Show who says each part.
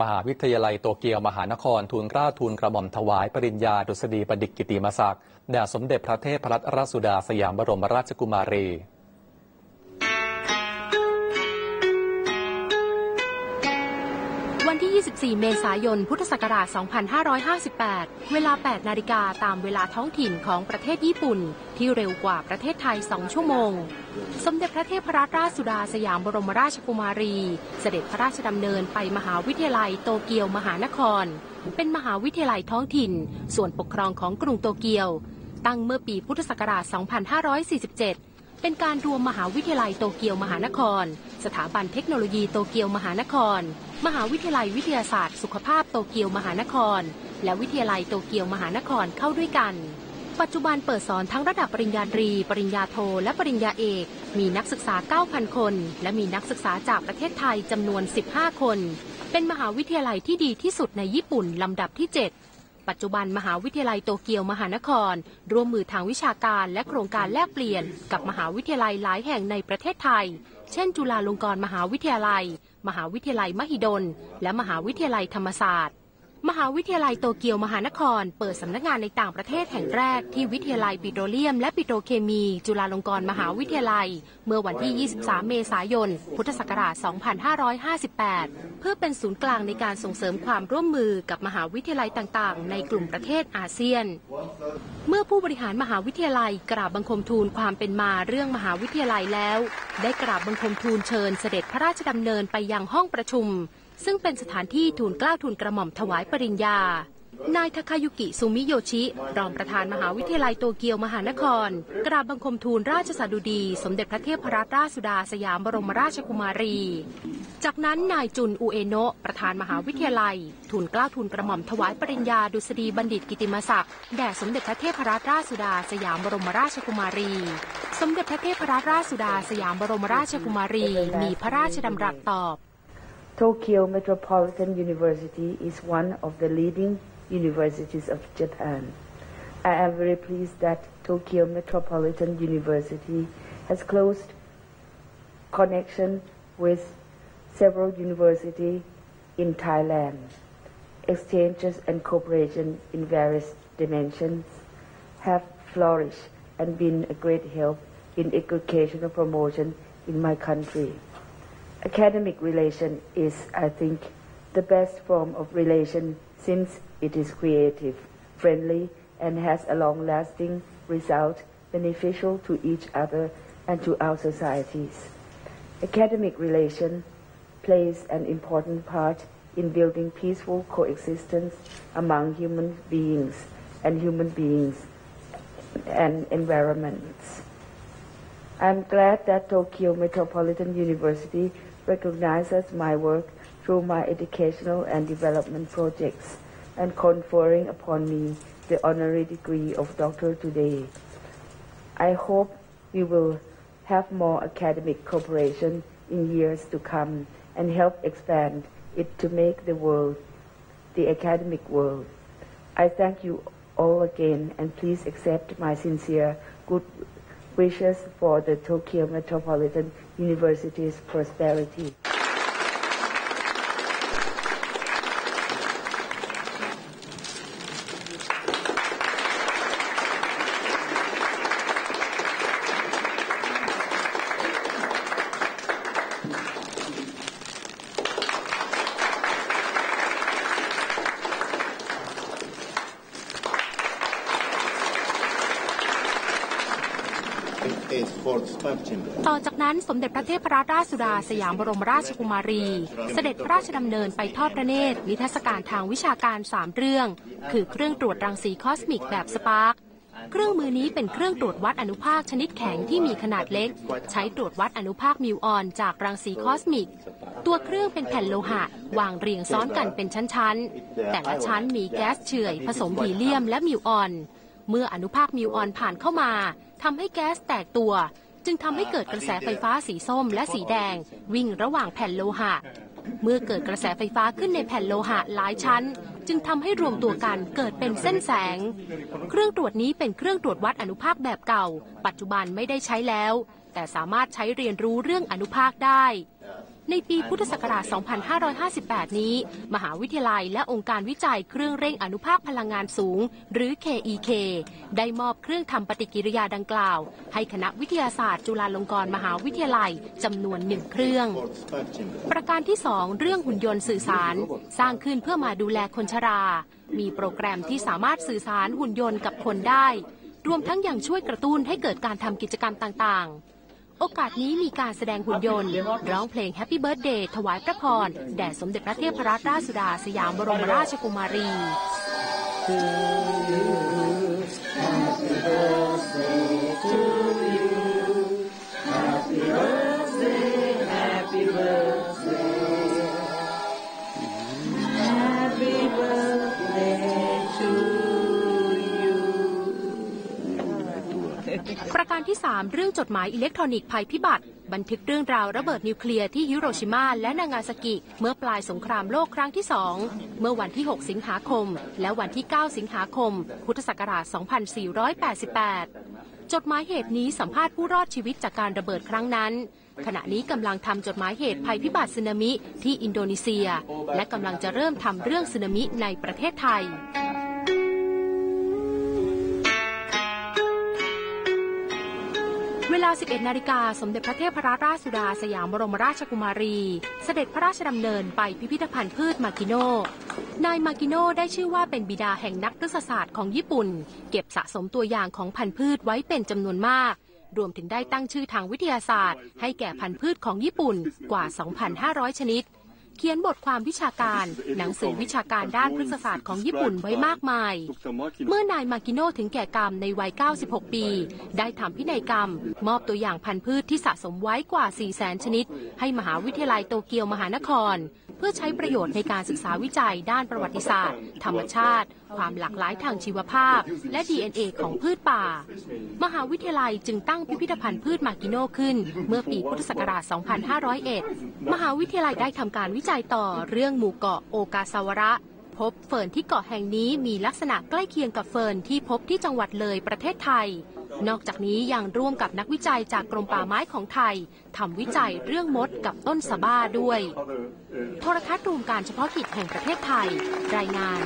Speaker 1: มหาวิทยาลัยโตเกียวมหานครทูลกล้าทูลกระหม่อมถวายปริญญาดุษฎีประดิษฐ์กิติมศักดิ์แด่สมเด็จพระเทพรัตนราชสุดาสยามบรมราชกุมารี
Speaker 2: วันที่ 24 เมษายน พุทธศักราช 2558 เวลา 8 นาฬิกาตามเวลาท้องถิ่นของประเทศญี่ปุ่น ที่เร็วกว่าประเทศไทย 2 ชั่วโมง สมเด็จพระเทพรัตนราชสุดาสยามบรมราชกุมารี เสด็จพระราชดำเนินไปมหาวิทยาลัยโตเกียวมหานคร เป็นมหาวิทยาลัยท้องถิ่น ส่วนปกครองของกรุงโตเกียว ตั้งเมื่อปีพุทธศักราช 2547 เป็นการรวมมหาวิทยาลัยโตเกียวมหานคร สถาบันเทคโนโลยีโตเกียวมหานคร มหาวิทยาลัยวิทยาศาสตร์ สุขภาพโตเกียวมหานคร และวิทยาลัยโตเกียวมหานครเข้าด้วยกัน ปัจจุบันเปิดสอนทั้งระดับปริญญาตรี ปริญญาโท และปริญญาเอก มีนักศึกษา 9,000 คน และมีนักศึกษาจากประเทศไทยจำนวน 15 คน เป็นมหาวิทยาลัยที่ดีที่สุดในญี่ปุ่นลำดับที่ 7 ปัจจุบันมหาวิทยาลัยโตเกียวมหานคร ร่วมมือทางวิชาการและโครงการแลกเปลี่ยน กับมหาวิทยาลัยหลายแห่งในประเทศไทย เช่น จุฬาลงกรณ์มหาวิทยาลัย มหาวิทยาลัยมหิดล และมหาวิทยาลัยธรรมศาสตร์ มหาวิทยาลัยโตเกียวมหานคร เปิดสำนักงานในต่างประเทศแห่งแรกที่วิทยาลัยปิโตรเลียมและปิโตรเคมี จุฬาลงกรณ์มหาวิทยาลัย เมื่อวันที่ 23 เมษายน พุทธศักราช 2558 เพื่อเป็นศูนย์กลางในการส่งเสริมความร่วมมือกับมหาวิทยาลัยต่างๆ ในกลุ่มประเทศอาเซียน เมื่อผู้บริหารมหาวิทยาลัยกราบบังคมทูลความเป็นมาเรื่องมหาวิทยาลัยแล้ว ได้กราบบังคมทูลเชิญเสด็จพระราชดำเนินไปยังห้องประชุม ซึ่งเป็นสถานที่ทูลกล้าทูลกระหม่อมถวายปริญญา นายทาคายุกิซุมิโยชิรองประธานมหาวิทยาลัยโตเกียวมหานคร กราบบังคมทูลราชสดุดี สมเด็จพระเทพรัตนราชสุดาสยามบรมราชกุมารี จากนั้นนายจุนอุเอโนะประธานมหาวิทยาลัยทูลกล้าทูลกระหม่อมถวายปริญญาดุษฎีบัณฑิตกิติมศักดิ์แด่สมเด็จพระเทพรัตนราชสุดาสยามบรมราชกุมารีสมเด็จพระเทพรัตนราชสุดาสยามบรมราชกุมารี มีพระราชดำรัสตอบ
Speaker 3: Tokyo Metropolitan University is one of the leading universities of Japan. I am very pleased that Tokyo Metropolitan University has closed connection with several universities in Thailand. Exchanges and cooperation in various dimensions have flourished and been a great help in educational promotion in my country. Academic relation is, I think, the best form of relation since it is creative, friendly, and has a long-lasting result beneficial to each other and to our societies. Academic relation plays an important part in building peaceful coexistence among human beings and human beings and environments. I'm glad that Tokyo Metropolitan University recognizes my work through my educational and development projects and conferring upon me the honorary degree of doctor today. I hope we will have more academic cooperation in years to come and help expand it to make the world, the academic world. I thank you all again and please accept my sincere good wishes for the Tokyo Metropolitan University's prosperity.
Speaker 2: ต่อจากนั้นสมเด็จพระเทพรัตนราชสุดาสยามบรมราชกุมารี เสด็จพระราชดำเนินไปทอดพระเนตรนิทรรศการทางวิชาการ 3 เรื่อง คือเครื่องตรวจรังสีคอสมิกแบบสปาร์กเครื่องมือนี้เป็นเครื่องตรวจวัดอนุภาคชนิดแข็งที่มีขนาดเล็ก ใช้ตรวจวัดอนุภาคมิวออนจากรังสีคอสมิก ตัวเครื่องเป็นแผ่นโลหะ วางเรียงซ้อนกันเป็นชั้นๆ แต่ละชั้นมีแก๊สเฉื่อย ผสมฮีเลียมและมิวออน เมื่ออนุภาคมิวออนผ่านเข้ามา ทำให้แก๊สแตกตัว จึงทำให้เกิดกระแสไฟฟ้าสีส้มและสีแดง วิ่งระหว่างแผ่นโลหะ เมื่อเกิดกระแสไฟฟ้าขึ้นในแผ่นโลหะหลายชั้น จึงทำให้รวมตัวกันเกิดเป็นเส้นแสง เครื่องตรวจนี้เป็นเครื่องตรวจวัดอนุภาคแบบเก่า ปัจจุบันไม่ได้ใช้แล้ว แต่สามารถใช้เรียนรู้เรื่องอนุภาคได้ ในปีพุทธศักราช 2558 นี้ มหาวิทยาลัยและองค์การวิจัยเครื่องเร่งอนุภาคพลังงานสูง หรือ KEK ได้มอบเครื่องทำปฏิกิริยาดังกล่าว ให้คณะวิทยาศาสตร์ จุฬาลงกรณ์มหาวิทยาลัยจำนวนหนึ่งเครื่อง ประการที่ 2 เรื่องหุ่นยนต์สื่อสาร สร้างขึ้นเพื่อมาดูแลคนชรา มีโปรแกรมที่สามารถสื่อสารหุ่นยนต์กับคนได้ รวมทั้งยังช่วยกระตุ้นให้เกิดการทำกิจกรรมต่างๆ โอกาสนี้มีการแสดงหุ่นยนต์ ร้องเพลง Happy Birthday ถวายพระพร แด่สมเด็จพระเทพรัตนราชสุดาสยามบรมราชกุมารีประการที่ 3 เรื่องจดหมายอิเล็กทรอนิกส์ภัยพิบัติ บันทึกเรื่องราวระเบิดนิวเคลียร์ที่ฮิโรชิมาและนางาซากิ เมื่อปลายสงครามโลกครั้งที่ 2 เมื่อวันที่ 6 สิงหาคม และวันที่ 9 สิงหาคม พุทธศักราช 2488 จดหมายเหตุนี้สัมภาษณ์ผู้รอดชีวิตจากการระเบิดครั้งนั้น ขณะนี้กำลังทำจดหมายเหตุภัยพิบัติสึนามิที่อินโดนีเซีย และกำลังจะเริ่มทำเรื่องสึนามิในประเทศไทย 11 นาฬิกา สมเด็จพระเทพรัตนราชสุดาสยามบรมราชกุมารี เสด็จพระราชดำเนินไปพิพิธภัณฑ์พืชมากิโน นายมากิโนได้ชื่อว่าเป็นบิดาแห่งนักพฤกษศาสตร์ของญี่ปุ่น เก็บสะสมตัวอย่างของพันธุ์พืชไว้เป็นจำนวนมาก รวมถึงได้ตั้งชื่อทางวิทยาศาสตร์ ให้แก่พันธุ์พืชของญี่ปุ่นกว่า 2,500 ชนิด เขียนบทความวิชาการ หนังสือวิชาการด้านพฤกษศาสตร์ของญี่ปุ่นไว้มากมาย เมื่อนายมากิโนถึงแก่กรรมในวัย 96 ปี ได้ทำพินัยกรรม มอบตัวอย่างพันธุ์พืชที่สะสมไว้กว่า 400,000 ชนิด ให้มหาวิทยาลัยโตเกียวมหานคร พื่อใช้ประโยชน์ในการศึกษาวิจัยด้านประวัติศาสตร์ ธรรมชาติ ความหลากหลายทางชีวภาพ และ DNA ของพืชป่า มหาวิทยาลัยจึงตั้งพิพิธภัณฑ์พืชมากิโนขึ้น เมื่อปีพุทธศักราช 2501 มหาวิทยาลัยได้ทำการวิจัยต่อเรื่องหมู่เกาะโอกาซาวระพบเฟิร์นที่เกาะแห่งนี้มีลักษณะใกล้เคียงกับเฟิร์นที่พบที่จังหวัดเลยประเทศไทย นอกจากนี้ยังร่วมกับนักวิจัยจากกรมป่าไม้ของไทยทำวิจัยเรื่องมดกับต้นสะบ้าด้วย โทรทัศน์รวมการเฉพาะกิจแห่งประเทศไทย รายงาน